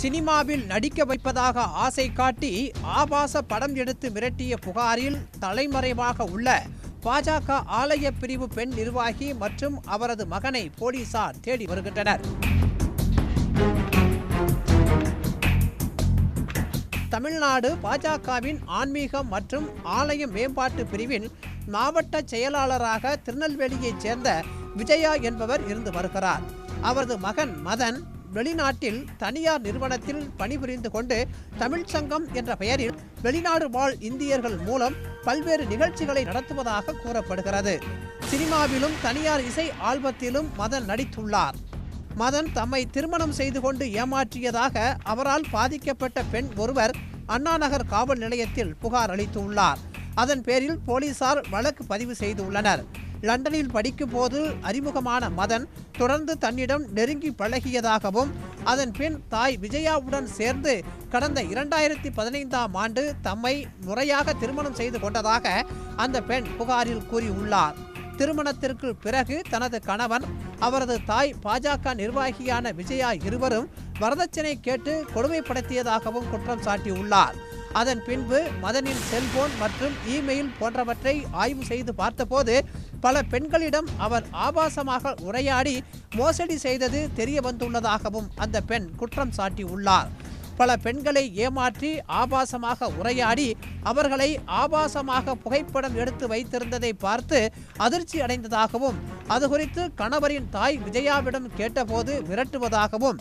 சினிமாவில் நடிக்க வைப்பதாக ஆசை காட்டி ஆபாச படம் எடுத்து மிரட்டிய புகாரில் தலைமறைவாக உள்ள பாஜக ஆலய பிரிவு பெண் நிர்வாகி மற்றும் அவரது மகனை போலீசார் தேடி வருகின்றனர். தமிழ்நாடு பாஜகவின் ஆன்மீகம் மற்றும் ஆலய மேம்பாட்டு பிரிவின் மாவட்ட செயலாளராக திருநெல்வேலியைச் சேர்ந்த விஜயா என்பவர் இருந்து வருகிறார். அவரது மகன் மதன் வெளிநாட்டில் தனியார் நிறுவனத்தில் பணிபுரிந்து கொண்டு தமிழ் சங்கம் என்ற பெயரில் வெளிநாடு வாழ் இந்தியர்கள் மூலம் பல்வேறு நிகழ்ச்சிகளை நடத்துவதாக கூறப்படுகிறது. சினிமாவிலும் தனியார் இசை ஆல்பத்திலும் மதன் நடித்துள்ளார். மதன் தம்மை திருமணம் செய்து கொண்டு ஏமாற்றியதாக அவரால் பாதிக்கப்பட்ட பெண் ஒருவர் அண்ணாநகர் காவல் நிலையத்தில் புகார் அளித்துள்ளார். அதன் பேரில் போலீசார் வழக்கு பதிவு செய்துள்ளனர். லண்டனில் படிக்கும் போது அறிமுகமான மதன் தொடர்ந்து தன்னிடம் நெருங்கி பழகியதாகவும் அதன் பின் தாய் விஜயாவுடன் சேர்ந்து கடந்த இரண்டாயிரத்தி பதினைந்தாம் ஆண்டு தம்மை முறையாக திருமணம் செய்து கொண்டதாக அந்த பெண் புகாரில் கூறியுள்ளார். திருமணத்திற்கு பிறகு தனது கணவன் அவரது தாய் பாஜக நிர்வாகியான விஜயா இருவரும் வரதட்சணை கேட்டு கொடுமைப்படுத்தியதாகவும் குற்றம் சாட்டியுள்ளார். அதன் பின்பு மதனின் செல்போன் மற்றும் இமெயில் போன்றவற்றை ஆய்வு செய்து பார்த்தபோது பல பெண்களிடம் அவர் ஆபாசமாக உரையாடி மோசடி செய்தது தெரிய வந்துள்ளதாகவும் அந்த பெண் குற்றம் சாட்டியுள்ளார். பல பெண்களை ஏமாற்றி ஆபாசமாக உரையாடி அவர்களை ஆபாசமாக புகைப்படம் எடுத்து வைத்திருந்ததை பார்த்து அதிர்ச்சி அடைந்ததாகவும் அது குறித்து கணவரின் தாய் விஜயாவிடம் கேட்டபோது மிரட்டுவதாகவும்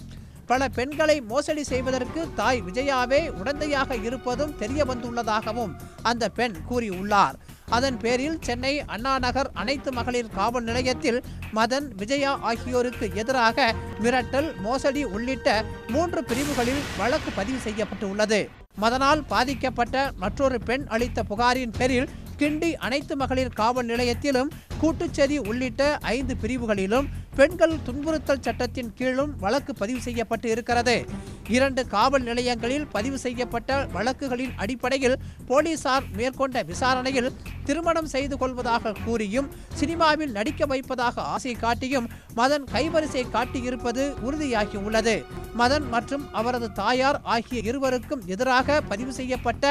பல பெண்களை மோசடி செய்வதற்கு தாய் விஜயாவே உடந்தையாக இருப்பதும் தெரிய வந்துள்ளதாகவும் அந்த பெண் கூறியுள்ளார். அதன் பேரில் சென்னை அண்ணா நகர் அனைத்து மகளிர் காவல் நிலையத்தில் மதன் விஜயா ஆகியோருக்கு எதிராக மிரட்டல் மோசடி உள்ளிட்ட மூன்று பிரிவுகளில் வழக்கு பதிவு செய்யப்பட்டுள்ளது. மதனால் பாதிக்கப்பட்ட மற்றொரு பெண் அளித்த புகாரின் பேரில் கிண்டி அனைத்து மகளிர் காவல் நிலையத்திலும் கூட்டுச்சதி உள்ளிட்ட ஐந்து பிரிவுகளிலும் பெண்கள் துன்புறுத்தல் சட்டத்தின் கீழும் வழக்கு பதிவு செய்யப்பட்டு இருக்கிறது. இரண்டு காவல் நிலையங்களில் பதிவு செய்யப்பட்ட வழக்குகளின் அடிப்படையில் போலீசார் மேற்கொண்ட விசாரணையில் திருமணம் செய்து கொள்வதாக கூறியும் சினிமாவில் நடிக்க வைப்பதாக ஆசை காட்டியும் மதன் கைவரிசை காட்டியிருப்பது உறுதியாகியுள்ளது. மதன் மற்றும் அவரது தாயார் ஆகிய இருவருக்கும் எதிராக பதிவு செய்யப்பட்ட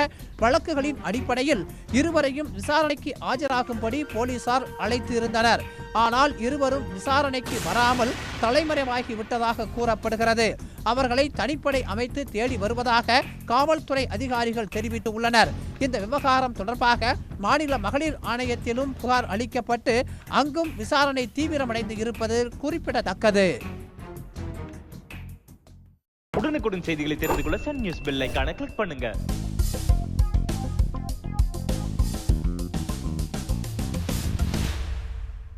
வழக்குகளின் அடிப்படையில் இருவரையும் விசாரணைக்கு ஆஜராகும்படி போலீசார் அழைத்து இருந்தனர் ஆனால் இருவரும் விசாரணைக்கு வராமல் தலைமறைவாகி விட்டதாக கூறப்படுகிறது. அவர்களை தனிப்படை அமைத்து தேடி வருவதாக காவல்துறை அதிகாரிகள் தெரிவித்துள்ளனர். இந்த விவகாரம் தொடர்பாக மாநில மகளிர் ஆணையத்திலும் புகார் அளிக்கப்பட்டு அங்கும் விசாரணை தீவிரமடைந்து இருப்பது குறிப்பிடத்தக்கது. உடனுக்குடன் செய்திகளை தெரிந்து கொள்ள சன் நியூஸ் பெல் கிளிக் பண்ணுங்க.